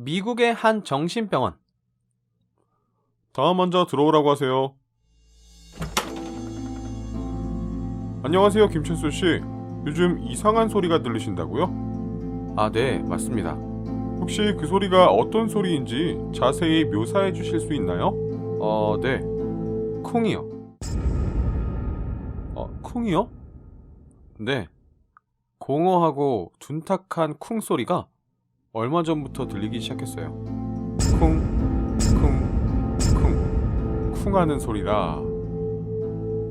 미국의 한 정신병원. 다음 환자 들어오라고 하세요. 안녕하세요, 김철수 씨. 요즘 이상한 소리가 들리신다고요? 아, 네, 맞습니다. 혹시 그 소리가 어떤 소리인지 자세히 묘사해 주실 수 있나요? 어, 네. 콩이요. 어, 콩이요? 네. 공허하고 둔탁한 쿵 소리가 얼마 전부터 들리기 시작했어요. 쿵, 쿵, 쿵. 쿵 하는 소리라.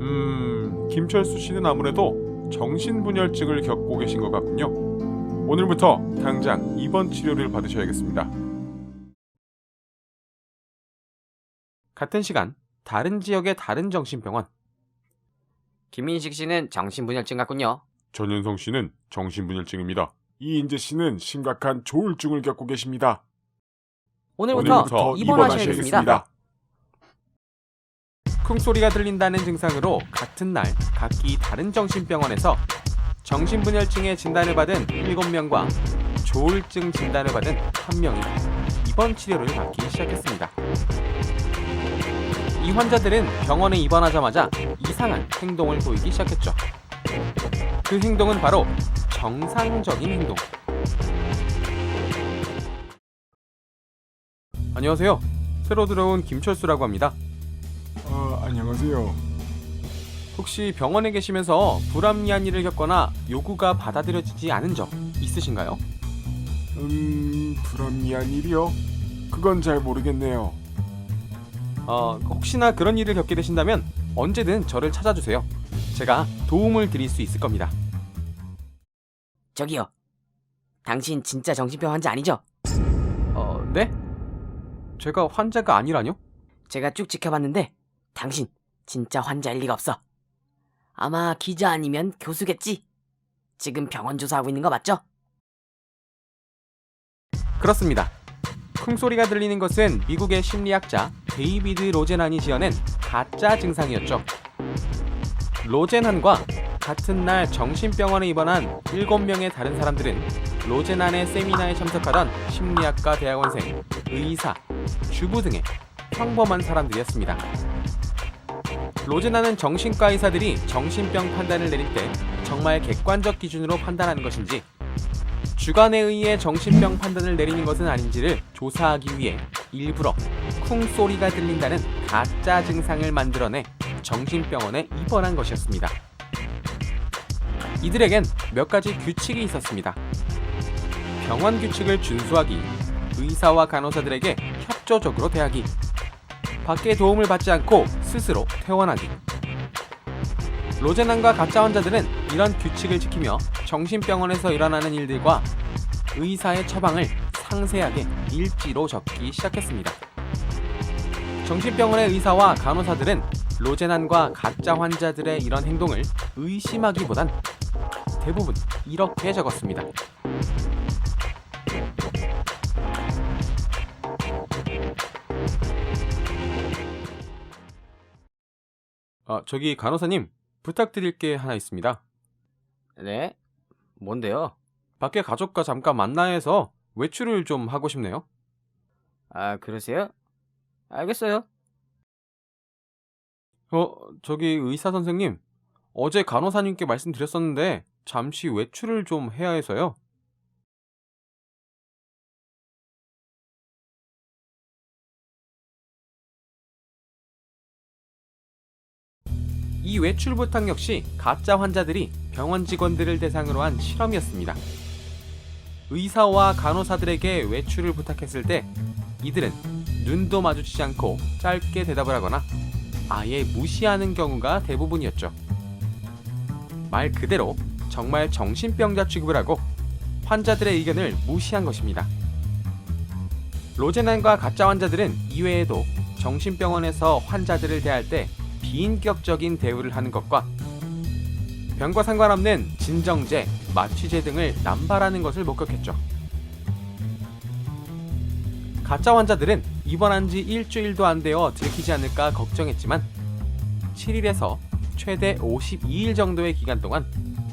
음, 김철수 씨는 아무래도 정신분열증을 겪고 계신 것 같군요. 오늘부터 당장 입원 치료를 받으셔야겠습니다. 같은 시간, 다른 지역의 다른 정신병원. 김민식 씨는 정신분열증 같군요. 전윤성 씨는 정신분열증입니다. 이인재 씨는 심각한 조울증을 겪고 계십니다. 오늘부터, 오늘부터 입원하셔야겠습니다. 쿵 소리가 들린다는 증상으로 같은 날 각기 다른 정신병원에서 정신분열증의 진단을 받은 7명과 조울증 진단을 받은 1명이 입원 치료를 받기 시작했습니다. 이 환자들은 병원에 입원하자마자 이상한 행동을 보이기 시작했죠. 그 행동은 바로 정상적인 행동. 안녕하세요. 새로 들어온 김철수라고 합니다. 아, 안녕하세요. 혹시 병원에 계시면서 불합리한 일을 겪거나 요구가 받아들여지지 않은 적 있으신가요? 음, 불합리한 일이요? 그건 잘 모르겠네요. 어, 혹시나 그런 일을 겪게 되신다면 언제든 저를 찾아주세요. 제가 도움을 드릴 수 있을 겁니다. 저기요. 당신 진짜 정신병 환자 아니죠? 어, 네? 제가 환자가 아니라뇨? 제가 쭉 지켜봤는데 당신 진짜 환자일 리가 없어. 아마 기자 아니면 교수겠지? 지금 병원 조사하고 있는 거 맞죠? 그렇습니다. 쿵 소리가 들리는 것은 미국의 심리학자 데이비드 로젠한이 지어낸 가짜 증상이었죠. 로젠한과 같은 날 정신병원에 입원한 7명의 다른 사람들은 로젠한의 세미나에 참석하던 심리학과 대학원생, 의사, 주부 등의 평범한 사람들이었습니다. 로젠한은 정신과 의사들이 정신병 판단을 내릴 때 정말 객관적 기준으로 판단하는 것인지 주관에 의해 정신병 판단을 내리는 것은 아닌지를 조사하기 위해 일부러 쿵 소리가 들린다는 가짜 증상을 만들어내 정신병원에 입원한 것이었습니다. 이들에겐 몇 가지 규칙이 있었습니다. 병원 규칙을 준수하기, 의사와 간호사들에게 협조적으로 대하기, 밖의 도움을 받지 않고 스스로 퇴원하기. 로제난과 가짜 환자들은 이런 규칙을 지키며 정신병원에서 일어나는 일들과 의사의 처방을 상세하게 일지로 적기 시작했습니다. 정신병원의 의사와 간호사들은 로제난과 가짜 환자들의 이런 행동을 의심하기보단 대부분 이렇게 적었습니다. 아, 저기 간호사님 부탁드릴 게 하나 있습니다. 네? 뭔데요? 밖에 가족과 잠깐 만나야 해서 외출을 좀 하고 싶네요. 아, 그러세요? 알겠어요. 어, 저기 의사 선생님, 어제 간호사님께 말씀드렸었는데 잠시 외출을 좀 해야 해서요. 이 외출 부탁 역시 가짜 환자들이 병원 직원들을 대상으로 한 실험이었습니다. 의사와 간호사들에게 외출을 부탁했을 때 이들은 눈도 마주치지 않고 짧게 대답을 하거나 아예 무시하는 경우가 대부분이었죠. 말 그대로 정말 정신병자 취급을 하고 환자들의 의견을 무시한 것입니다. 로제난과 가짜 환자들은 이외에도 정신병원에서 환자들을 대할 때 비인격적인 대우를 하는 것과 병과 상관없는 진정제, 마취제 등을 남발하는 것을 목격했죠. 가짜 환자들은 입원한 지 일주일도 안 되어 들키지 않을까 걱정했지만 7일에서 최대 52일 정도의 기간 동안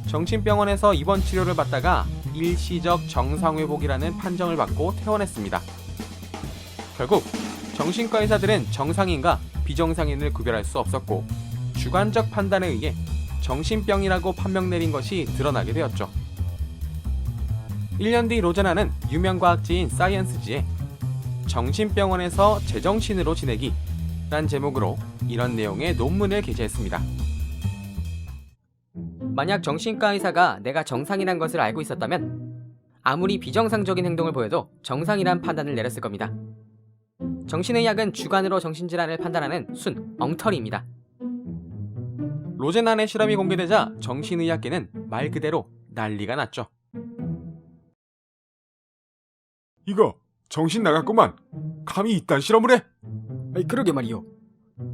정신병원에서 입원 치료를 받다가 일시적 정상회복이라는 판정을 받고 퇴원했습니다. 결국 정신과 의사들은 정상인과 비정상인을 구별할 수 없었고 주관적 판단에 의해 정신병이라고 판명 내린 것이 드러나게 되었죠. 1년 뒤 로제나는 유명 과학지인 사이언스지에 정신병원에서 제정신으로 지내기 란 제목으로 이런 내용의 논문을 게재했습니다. 만약 정신과 의사가 내가 정상이란 것을 알고 있었다면 아무리 비정상적인 행동을 보여도 정상이란 판단을 내렸을 겁니다. 정신의학은 주관으로 정신질환을 판단하는 순 엉터리입니다. 로제난의 실험이 공개되자 정신의학계는 말 그대로 난리가 났죠. 이거 정신 나갔구만. 감히 이딴 실험을 해? 아이 그러게 말이요.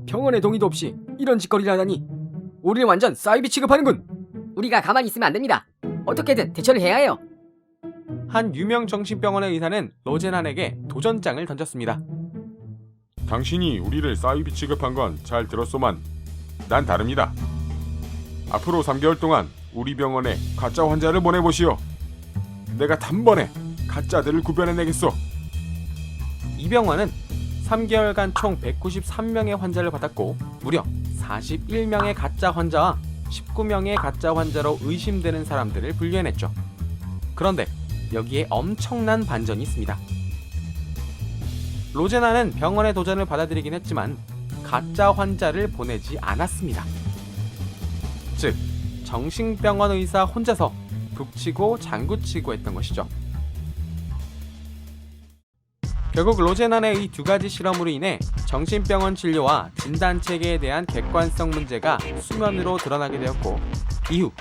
병원의 동의도 없이 이런 짓거리를 하다니 우리는 완전 사이비 취급하는군. 우리가 가만히 있으면 안 됩니다. 어떻게든 대처를 해야 해요. 한 유명 정신병원의 의사는 로제난에게 도전장을 던졌습니다. 당신이 우리를 사이비 취급한 건 잘 들었소만 난 다릅니다. 앞으로 3개월 동안 우리 병원에 가짜 환자를 보내보시오. 내가 단번에 가짜들을 구별해내겠소. 이 병원은 3개월간 총 193명의 환자를 받았고 무려 41명의 가짜 환자와 19명의 가짜 환자로 의심되는 사람들을 분류해냈죠. 그런데 여기에 엄청난 반전이 있습니다. 로제나는 병원의 도전을 받아들이긴 했지만 가짜 환자를 보내지 않았습니다. 즉, 정신병원 의사 혼자서 북치고 장구치고 했던 것이죠. 결국 로제난의 이 두 가지 실험으로 인해 정신병원 진료와 진단 체계에 대한 객관성 문제가 수면으로 드러나게 되었고 이후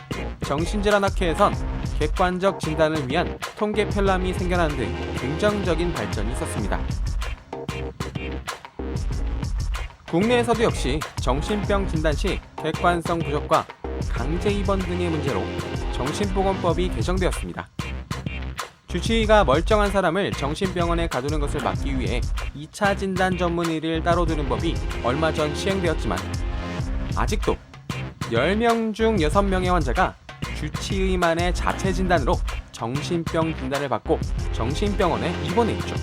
정신질환학회에선 객관적 진단을 위한 통계 편람이 생겨나는 등 긍정적인 발전이 있었습니다. 국내에서도 역시 정신병 진단 시 객관성 부족과 강제 입원 등의 문제로 정신보건법이 개정되었습니다. 주치의가 멀쩡한 사람을 정신병원에 가두는 것을 막기 위해 2차 진단 전문 의를 따로 두는 법이 얼마 전 시행되었지만 아직도 10명 중 6명의 환자가 주치의만의 자체 진단으로 정신병 진단을 받고 정신병원에 입원해 있죠.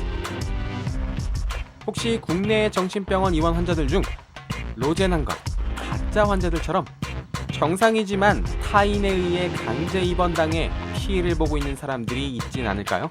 혹시 국내 정신병원 입원 환자들 중 로제난과 가짜 환자들처럼 정상이지만 타인에 의해 강제 입원당해 피해를 보고 있는 사람들이 있진 않을까요?